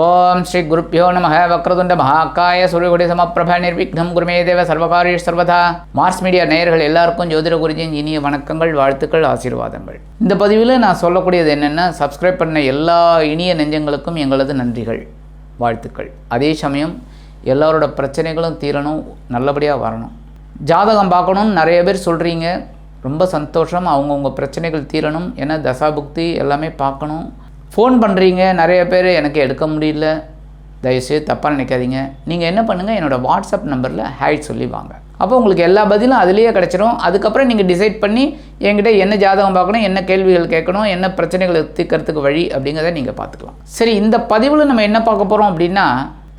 ஓம் ஸ்ரீ குருப்பியோ நம வக்ரதுண்ட மகாக்காய சூரியகுடி சமப்பிரப நிர்விக்னம் குருமே தேவ சர்வகாரிய சர்வதா. மார்ஸ் மீடியா நேயர்கள் எல்லாருக்கும் ஜோதிட குருஜின் இனிய வணக்கங்கள் வாழ்த்துக்கள் ஆசீர்வாதங்கள். இந்த பதிவில் நான் சொல்லக்கூடியது என்னென்னா சப்ஸ்கிரைப் பண்ண எல்லா இனிய நெஞ்சங்களுக்கும் எங்களது நன்றிகள் வாழ்த்துக்கள். அதே சமயம் எல்லாரோட பிரச்சனைகளும் தீரணும் நல்லபடியாக வரணும். ஜாதகம் பார்க்கணும்னு நிறைய பேர் சொல்கிறீங்க ரொம்ப சந்தோஷம். அவங்கவுங்க பிரச்சனைகள் தீரணும். ஏன்னா தசாபுக்தி எல்லாமே பார்க்கணும். ஃபோன் பண்ணுறீங்க நிறைய பேர் எனக்கு எடுக்க முடியல. தயவுசெய்து தப்பாக நினைக்காதீங்க. நீங்கள் என்ன பண்ணுங்கள் என்னோடய வாட்ஸ்அப் நம்பரில் ஹாய் சொல்லி வாங்க. அப்போ உங்களுக்கு எல்லா பதிலும் அதுலேயே கிடச்சிரும். அதுக்கப்புறம் நீங்கள் டிசைட் பண்ணி என்கிட்ட என்ன ஜாதகம் பார்க்கணும் என்ன கேள்விகள் கேட்கணும் என்ன பிரச்சனைகளை தீர்க்கறதுக்கு வழி அப்படிங்கிறத நீங்கள் பார்த்துக்கலாம். சரி இந்த பதிவில் நம்ம என்ன பார்க்க போகிறோம் அப்படின்னா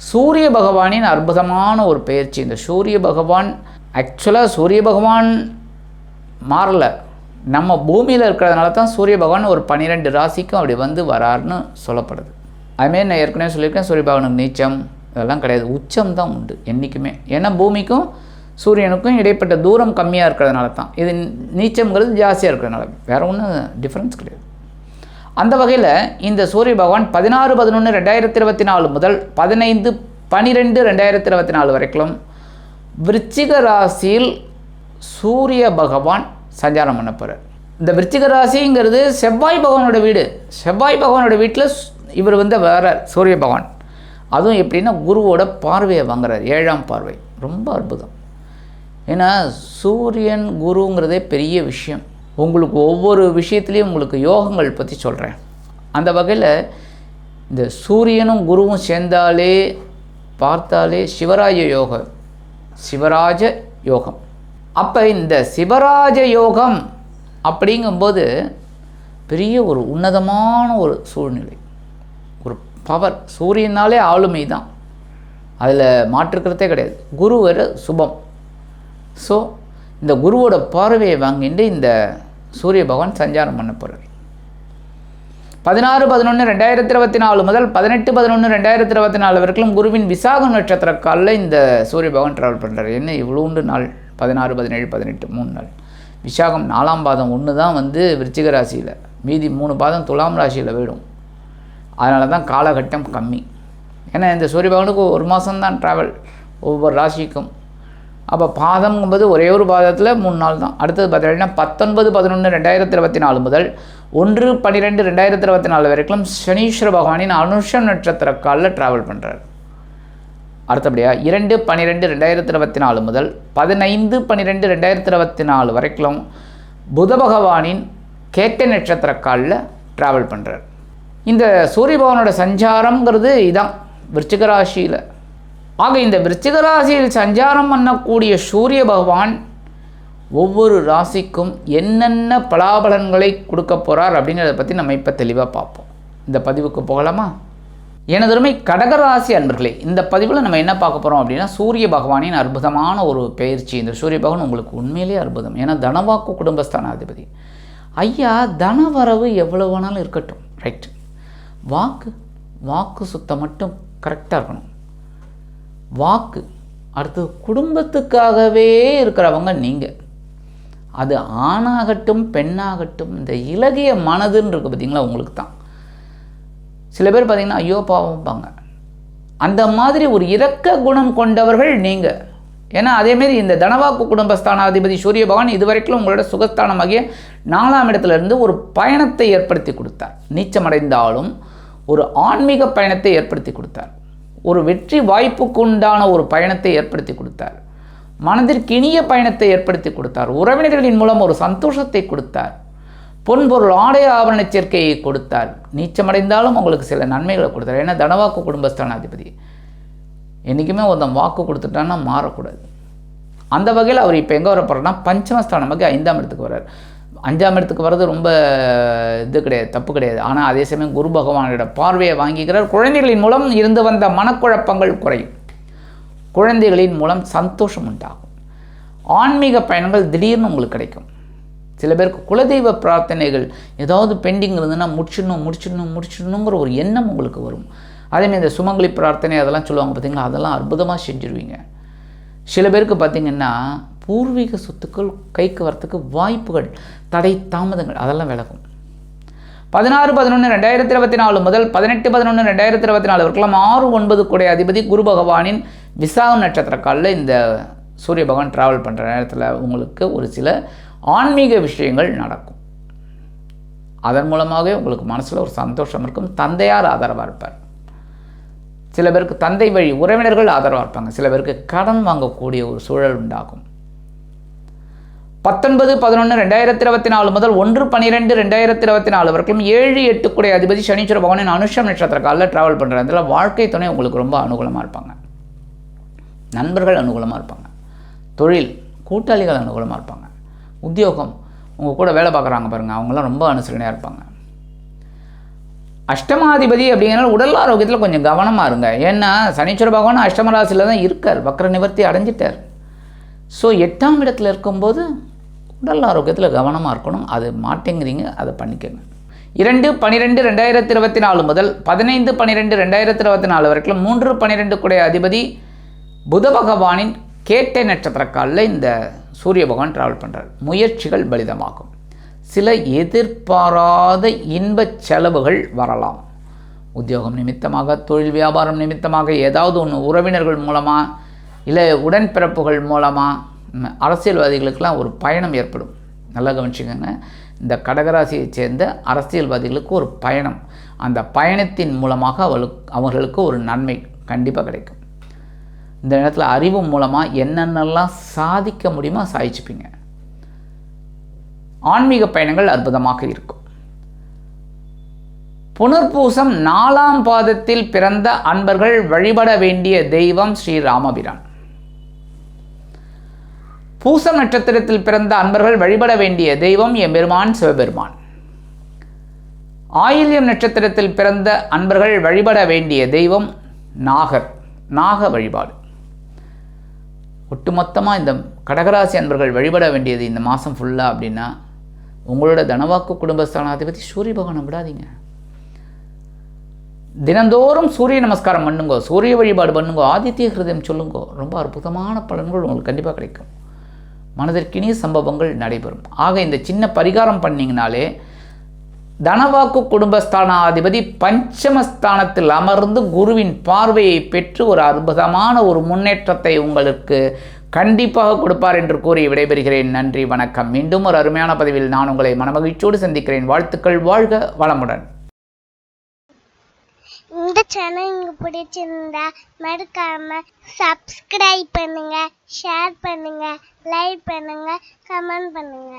சூரிய பகவானின் அற்புதமான ஒரு பயிற்சி. இந்த சூரிய பகவான் ஆக்சுவலாக சூரிய பகவான் மாறலை. நம்ம பூமியில் இருக்கிறதுனால தான் சூரிய பகவான் ஒரு பன்னிரெண்டு ராசிக்கும் அப்படி வந்து வராருன்னு சொல்லப்படுது. அதுமாரி நான் ஏற்கனவே சொல்லியிருக்கேன் சூரிய பகவானுக்கு நீச்சம் இதெல்லாம் கிடையாது. உச்சம் தான் உண்டு என்றைக்குமே ஏன்னா பூமிக்கும் சூரியனுக்கும் இடைப்பட்ட தூரம் கம்மியாக இருக்கிறதுனால தான் இது நீச்சம்ங்கிறது ஜாஸ்தியாக இருக்கிறதுனால. வேறு ஒன்றும் டிஃப்ரென்ஸ் கிடையாது. அந்த வகையில் இந்த சூரிய பகவான் பதினாறு பதினொன்று ரெண்டாயிரத்தி இருபத்தி நாலு முதல் பதினைந்து பனிரெண்டு ரெண்டாயிரத்தி இருபத்தி நாலு வரைக்கும் விருச்சிக ராசியில் சூரிய பகவான் சஞ்சாரம் பண்ண போகிறார் இந்த விருச்சிக ராசிங்கிறது செவ்வாய் பகவானோட வீடு. செவ்வாய் பகவானோட வீட்டில் இவர் வந்து வரார் சூரிய பகவான். அதுவும் எப்படின்னா குருவோட பார்வையை வாங்குறார் ஏழாம் பார்வை. ரொம்ப அற்புதம். ஏன்னா சூரியன் குருங்கிறதே பெரிய விஷயம். உங்களுக்கு ஒவ்வொரு விஷயத்துலேயும் உங்களுக்கு யோகங்கள் பற்றி சொல்கிறேன் அந்த வகையில் இந்த சூரியனும் குருவும் சேர்ந்தாலே பார்த்தாலே சிவராஜ யோகம் சிவராஜ யோகம். அப்போ இந்த சிவராஜ யோகம் அப்படிங்கும்போது பெரிய ஒரு உன்னதமான ஒரு சூழ்நிலை. ஒரு பவர் சூரியனாலே ஆளுமை தான். அதில் மாற்றுக்கிறதே கிடையாது. குரு ஒரு சுபம். ஸோ இந்த குருவோட பார்வையை வாங்கிட்டு இந்த சூரிய பகவான் சஞ்சாரம் பண்ண போகிறார் பதினாறு பதினொன்று ரெண்டாயிரத்தி இருபத்தி நாலு முதல் பதினெட்டு பதினொன்று ரெண்டாயிரத்தி இருபத்தி நாலு வரைக்கும் குருவின் விசாகம் நட்சத்திர காலில் இந்த சூரிய பகவான் ட்ராவல் பண்ணுறாரு என்ன இவ்வளோண்டு நாள்? பதினாறு பதினேழு பதினெட்டு மூணு நாள். விசாகம் நாலாம் பாதம் ஒன்று தான் வந்து விருச்சிக ராசியில். மீதி மூணு பாதம் துலாம் ராசியில் போயிடும். அதனால தான் காலகட்டம் கம்மி. ஏன்னா இந்த சூரிய பகவானுக்கு ஒரு மாதம்தான் ட்ராவல் ஒவ்வொரு ராசிக்கும். அப்போ பாதம்ங்கும்போது ஒரே ஒரு பாதத்தில் மூணு நாள் தான். அடுத்தது பார்த்தீங்கன்னா பத்தொன்பது பதினொன்று ரெண்டாயிரத்தி இருபத்தி நாலு முதல் ஒன்று பன்னிரெண்டு ரெண்டாயிரத்தி இருபத்தி நாலு வரைக்கும் சனீஸ்வர பகவானின் அனுஷம் நட்சத்திர காலில் ட்ராவல் பண்ணுறாரு அடுத்தபடியாக இரண்டு பன்னிரெண்டு ரெண்டாயிரத்தி இருபத்தி நாலு முதல் பதினைந்து பன்னிரெண்டு ரெண்டாயிரத்தி இருபத்தி நாலு வரைக்கும் புத பகவானின் கேட்ட நட்சத்திர காலில் ட்ராவல் பண்ணுறார் இந்த சூரிய பகவானோட சஞ்சாரங்கிறது இதான். விருச்சிக ராசியில். ஆக இந்த விருச்சிக ராசியில் சஞ்சாரம் பண்ணக்கூடிய சூரிய பகவான் ஒவ்வொரு ராசிக்கும் என்னென்ன பலாபலன்களை கொடுக்க போகிறார் அப்படிங்கிறத பற்றி நம்ம இப்போ தெளிவாக பார்ப்போம். இந்த பதிவுக்கு போகலாமா? எனதருமை கடகராசி அன்பர்களே இந்த பதிவில் நம்ம என்ன பார்க்க போகிறோம் அப்படின்னா சூரிய பகவானின் அற்புதமான ஒரு பயிற்சி. இந்த சூரிய பகவான் உங்களுக்கு உண்மையிலேயே அற்புதம். ஏன்னா தனவாக்கு குடும்பஸ்தானாதிபதி. ஐயா தனவரவு எவ்வளோ வேணாலும் இருக்கட்டும். ரைட் வாக்கு வாக்கு சுத்தம் மட்டும் கரெக்டாக இருக்கணும். வாக்கு அடுத்து குடும்பத்துக்காகவே இருக்கிறவங்க நீங்கள் அது ஆணாகட்டும் பெண்ணாகட்டும் இந்த இலகிய மனதுன்னு இருக்குது பார்த்தீங்களா உங்களுக்கு தான் சில பேர் பார்த்தீங்கன்னா ஐயோ பாவம்பாங்க. அந்த மாதிரி ஒரு இரக்க குணம் கொண்டவர்கள் நீங்கள் ஏன்னா அதேமாரி இந்த தனவாக்கு குடும்பஸ்தானாதிபதி சூரிய பகவான் இதுவரைக்கும் உங்களோட சுகஸ்தானமாகிய நாலாம் இடத்துலேருந்து ஒரு பயணத்தை ஏற்படுத்தி கொடுத்தார். நீச்சமடைந்தாலும் ஒரு ஆன்மீக பயணத்தை ஏற்படுத்தி கொடுத்தார். ஒரு வெற்றி வாய்ப்புக்கு உண்டான ஒரு பயணத்தை ஏற்படுத்தி கொடுத்தார். மனதிற்கு இனிய பயணத்தை ஏற்படுத்தி கொடுத்தார். உறவினர்களின் மூலம் ஒரு சந்தோஷத்தை கொடுத்தார். பொன்பொருள் ஆடை ஆபரண சேர்க்கையை கொடுத்தார். நீச்சமடைந்தாலும் உங்களுக்கு சில நன்மைகளை கொடுத்தார். ஏன்னா தனவாக்கு குடும்பஸ்தானாதிபதி. என்றைக்குமே ஒருத்தன் வாக்கு கொடுத்துட்டான்னா மாறக்கூடாது. அந்த வகையில் அவர் இப்போ எங்கே வர போகிறார்னா பஞ்சமஸ்தானமாக ஐந்தாம் இடத்துக்கு வர்றார். அஞ்சாம் இடத்துக்கு வர்றது ரொம்ப இது கிடையாது தப்பு கிடையாது. ஆனால் அதே சமயம் குரு பகவானோட பார்வையை வாங்கிக்கிறார் குழந்தைகளின் மூலம் இருந்து வந்த மனக்குழப்பங்கள் குறையும். குழந்தைகளின் மூலம் சந்தோஷம் உண்டாகும். ஆன்மீக பயணங்கள் திடீர்னு உங்களுக்கு கிடைக்கும். சில பேருக்கு குலதெய்வ பிரார்த்தனைகள் ஏதாவது பெண்டிங் இருந்ததுன்னா முடிச்சிடணும் முடிச்சிடணும் முடிச்சிடணுங்கிற ஒரு எண்ணம் உங்களுக்கு வரும். அதேமாதிரி இந்த சுமங்கலி பிரார்த்தனை அதெல்லாம் சொல்லுவாங்க பார்த்தீங்களா அதெல்லாம் அற்புதமாக செஞ்சுருவீங்க. சில பேருக்கு பார்த்திங்கன்னா பூர்வீக சொத்துக்கள் கைக்கு வரத்துக்கு வாய்ப்புகள் தடை தாமதங்கள் அதெல்லாம் விலகும். பதினாறு பதினொன்று ரெண்டாயிரத்தி இருபத்தி நாலு முதல் பதினெட்டு பதினொன்று ரெண்டாயிரத்தி இருபத்தி நாலு வரைக்கும் ஆறு ஒன்பது கூடிய அதிபதி குரு பகவானின் விசாக நட்சத்திர காலில் இந்த சூரிய பகவான் ட்ராவல் பண்ணுற நேரத்தில் உங்களுக்கு ஒரு சில ஆன்மீக விஷயங்கள் நடக்கும். அதன் மூலமாகவே உங்களுக்கு மனசில் ஒரு சந்தோஷம் இருக்கும். தந்தையார் ஆதரவாக இருப்பார். சில பேருக்கு தந்தை வழி உறவினர்கள் ஆதரவாக இருப்பாங்க. சில பேருக்கு கடன் வாங்கக்கூடிய ஒரு சூழல் உண்டாகும். பத்தொன்பது பதினொன்று ரெண்டாயிரத்தி இருபத்தி நாலு முதல் ஒன்று பன்னிரெண்டு ரெண்டாயிரத்தி இருபத்தி நாலு வரைக்கும் ஏழு எட்டு அதிபதி சனீஸ்வர பகவானின் அனுஷம் நட்சத்திர காலில் ட்ராவல் பண்ணுற இடத்துல வாழ்க்கை துணை உங்களுக்கு ரொம்ப அனுகூலமாக இருப்பாங்க. நண்பர்கள் அனுகூலமாக இருப்பாங்க. தொழில் கூட்டாளிகள் அனுகூலமாக இருப்பாங்க. உத்தியோகம். உங்கள் கூட வேலை பார்க்குறாங்க பாருங்கள் அவங்களாம் ரொம்ப அனுசரணையாக இருப்பாங்க. அஷ்டமாதிபதி அப்படிங்கிறனால உடல் ஆரோக்கியத்தில் கொஞ்சம் கவனமாக இருங்க. ஏன்னா சனீஸ்வர பகவான் அஷ்டம ராசியில் தான் இருக்கார். வக்ர நிவர்த்தி அடைஞ்சிட்டார். ஸோ எட்டாம் இடத்துல இருக்கும்போது உடல் ஆரோக்கியத்தில் கவனமாக இருக்கணும். அது மாட்டேங்கிறீங்க அதை பண்ணிக்கோங்க. இரண்டு பன்னிரெண்டு ரெண்டாயிரத்தி இருபத்தி நாலு முதல் பதினைந்து பன்னிரெண்டு ரெண்டாயிரத்தி இருபத்தி நாலு வரைக்கும் மூன்று பன்னிரெண்டு குடைய அதிபதி புத பகவானின் கேட்டை நட்சத்திர காலில் இந்த சூரிய பகவான் ட்ராவல் பண்ணுறார் முயற்சிகள் பலிதமாகும். சில எதிர்பாராத இன்பச் செலவுகள் வரலாம். உத்தியோகம் நிமித்தமாக தொழில் வியாபாரம் நிமித்தமாக ஏதாவது ஒன்று உறவினர்கள் மூலமாக இல்லை உடன்பிறப்புகள் மூலமாக அரசியல்வாதிகளுக்கெல்லாம் ஒரு பயணம் ஏற்படும். நல்லா கவனிச்சுக்கோங்க. இந்த கடகராசியைச் சேர்ந்த அரசியல்வாதிகளுக்கு ஒரு பயணம். அந்த பயணத்தின் மூலமாக அவளுக்கு அவர்களுக்கு ஒரு நன்மை கண்டிப்பாக கிடைக்கும். இந்த நேரத்தில் அறிவு மூலமாக என்னென்னலாம் சாதிக்க முடியுமோ சாதிச்சுப்பீங்க. ஆன்மீக பயணங்கள் அற்புதமாக இருக்கும். புனர்பூசம் நாலாம் பாதத்தில் பிறந்த அன்பர்கள் வழிபட வேண்டிய தெய்வம் ஸ்ரீ ராமபிரான். பூசம் நட்சத்திரத்தில் பிறந்த அன்பர்கள் வழிபட வேண்டிய தெய்வம் எம்பெருமான் சிவபெருமான். ஆயில்யம் நட்சத்திரத்தில் பிறந்த அன்பர்கள் வழிபட வேண்டிய தெய்வம் நாகர் நாக வழிபாடு. ஒட்டுமொத்தமாக இந்த கடகராசி அன்பர்கள் வழிபட வேண்டியது இந்த மாதம் ஃபுல்லாக அப்படின்னா உங்களோட தனவாக்கு குடும்பஸ்தானாதிபதி சூரிய பகவானை விடாதீங்க. தினந்தோறும் சூரிய நமஸ்காரம் பண்ணுங்கோ சூரிய வழிபாடு பண்ணுங்கோ ஆதித்ய ஹிருதயம் சொல்லுங்கோ. ரொம்ப அற்புதமான பலன்கள் உங்களுக்கு கண்டிப்பாக கிடைக்கும். மனதிற்கினிய சம்பவங்கள் நடைபெறும். ஆக இந்த சின்ன பரிகாரம் பண்ணிங்கனாலே தனவாக்கு குடும்பஸ்தானாதிபதி பஞ்சமஸ்தானத்தில் அமர்ந்து குருவின் பார்வையை பெற்று ஒரு அற்புதமான ஒரு முன்னேற்றத்தை உங்களுக்கு கண்டிப்பாக கொடுப்பார் என்று கூறி விடைபெறுகிறேன். நன்றி வணக்கம். மீண்டும் ஒரு அருமையான பதிவில் நான் உங்களை மனமகிழ்ச்சியோடு சந்திக்கிறேன். வாழ்த்துக்கள் வாழ்க வளமுடன். இந்த சேனல் உங்களுக்கு பிடிச்சிருந்தா மறக்காம சப்ஸ்கிரைப் பண்ணுங்க ஷேர் பண்ணுங்க லைக் பண்ணுங்க கமெண்ட் பண்ணுங்க.